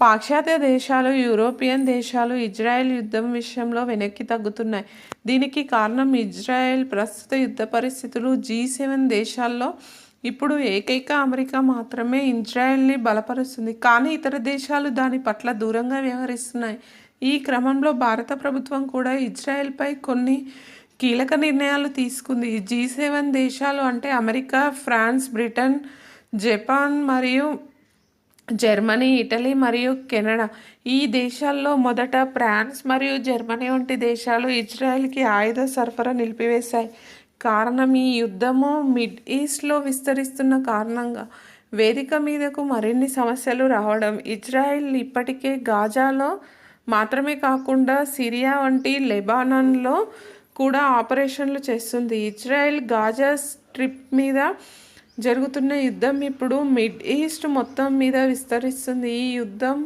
పాశ్చాత్య దేశాలు యూరోపియన్ దేశాలు ఇజ్రాయెల్ యుద్ధం విషయంలో వెనక్కి తగ్గుతున్నాయి. దీనికి కారణం ఇజ్రాయెల్ ప్రస్తుత యుద్ధ పరిస్థితులు. జీ సెవెన్ దేశాల్లో ఇప్పుడు ఏకైక అమెరికా మాత్రమే ఇజ్రాయెల్ని బలపరుస్తుంది. కానీ ఇతర దేశాలు దాని పట్ల దూరంగా వ్యవహరిస్తున్నాయి. ఈ క్రమంలో భారత ప్రభుత్వం కూడా ఇజ్రాయెల్పై కొన్ని కీలక నిర్ణయాలు తీసుకుంది. జీ సెవెన్ దేశాలు అంటే అమెరికా ఫ్రాన్స్ బ్రిటన్ జపాన్ మరియు జర్మనీ ఇటలీ మరియు కెనడా. ఈ దేశాల్లో మొదట ఫ్రాన్స్ మరియు జర్మనీ వంటి దేశాలు ఇజ్రాయెల్కి ఆయుధ సరఫరా నిలిపివేశాయి. కారణం ఈ యుద్ధము మిడ్ ఈస్ట్లో విస్తరిస్తున్న కారణంగా వేదిక మీదకు మరిన్ని సమస్యలు రావడం. ఇజ్రాయెల్ ఇప్పటికే గాజాలో మాత్రమే కాకుండా సిరియా వంటి లెబానాన్లో కూడా ఆపరేషన్లు చేస్తుంది. ఇజ్రాయెల్ గాజా స్ట్రిప్ మీద జరుగుతున్న యుద్ధం ఇప్పుడు మిడ్ ఈస్ట్ మొత్తం మీద విస్తరిస్తుంది. ఈ యుద్ధం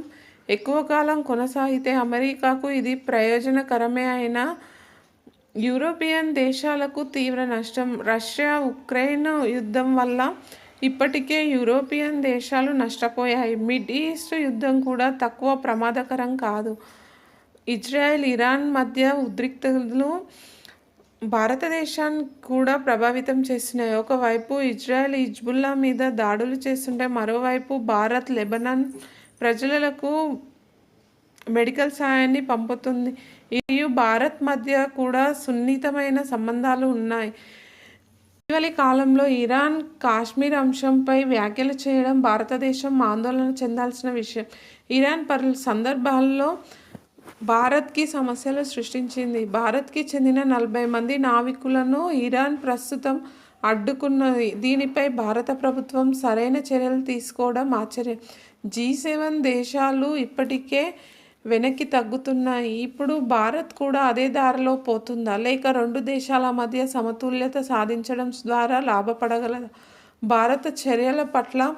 ఎక్కువ కాలం కొనసాగితే అమెరికాకు ఇది ప్రయోజనకరమే అయినా యూరోపియన్ దేశాలకు తీవ్ర నష్టం. రష్యా ఉక్రెయిన్ యుద్ధం వల్ల ఇప్పటికే యూరోపియన్ దేశాలు నష్టపోయాయి. మిడ్ ఈస్ట్ యుద్ధం కూడా తక్కువ ప్రమాదకరం కాదు. ఇజ్రాయెల్ ఇరాన్ మధ్య ఉద్రిక్తలు భారతదేశాన్ని కూడా ప్రభావితం చేసినాయి ఒకవైపు ఇజ్రాయెల్ హిజ్బుల్లా మీద దాడులు చేస్తుంటే మరోవైపు భారత్ లెబనాన్ ప్రజలకు మెడికల్ సాయాన్ని పంపుతుంది. మరియు భారత్ మధ్య కూడా సున్నితమైన సంబంధాలు ఉన్నాయి. ఇటీవలి కాలంలో ఇరాన్ కాశ్మీర్ అంశంపై వ్యాఖ్యలు చేయడం భారతదేశం ఆందోళన చెందాల్సిన విషయం. ఇరాన్ పలు సందర్భాల్లో భారత్కి సమస్యలు సృష్టించింది. భారత్కి చెందిన నలభై మంది నావికులను ఇరాన్ ప్రస్తుతం అడ్డుకున్నది. దీనిపై భారత ప్రభుత్వం సరైన చర్యలు తీసుకోవడం ఆశ్చర్యం. జీ సెవెన్ దేశాలు ఇప్పటికే వెనక్కి తగ్గుతున్నాయి. ఇప్పుడు భారత్ కూడా అదే దారిలో పోతుందా? లేక రెండు దేశాల మధ్య సమతుల్యత సాధించడం ద్వారా లాభపడగలదా భారత చర్యల పట్ల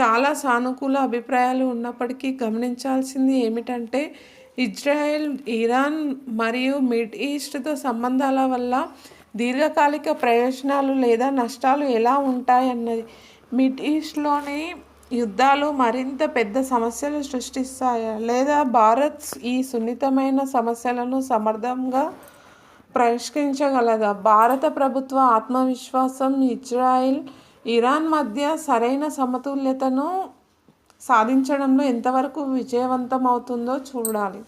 చాలా సానుకూల అభిప్రాయాలు ఉన్నప్పటికీ గమనించాల్సింది ఏమిటంటే ఇజ్రాయెల్ ఇరాన్ మరియు మిడ్ ఈస్ట్తో సంబంధాల వల్ల దీర్ఘకాలిక ప్రయోజనాలు లేదా నష్టాలు ఎలా ఉంటాయన్నది. మిడ్ ఈస్ట్లోని యుద్ధాలు మరింత పెద్ద సమస్యలు సృష్టిస్తాయా? లేదా భారత్ ఈ సున్నితమైన సమస్యలను సమర్థంగా పరిష్కరించగలదా? భారత ప్రభుత్వ ఆత్మవిశ్వాసం ఇజ్రాయిల్ ఇరాన్ మధ్య సరైన సమతుల్యతను సాధించడంలో ఎంతవరకు విజయవంతం అవుతుందో చూడాలి.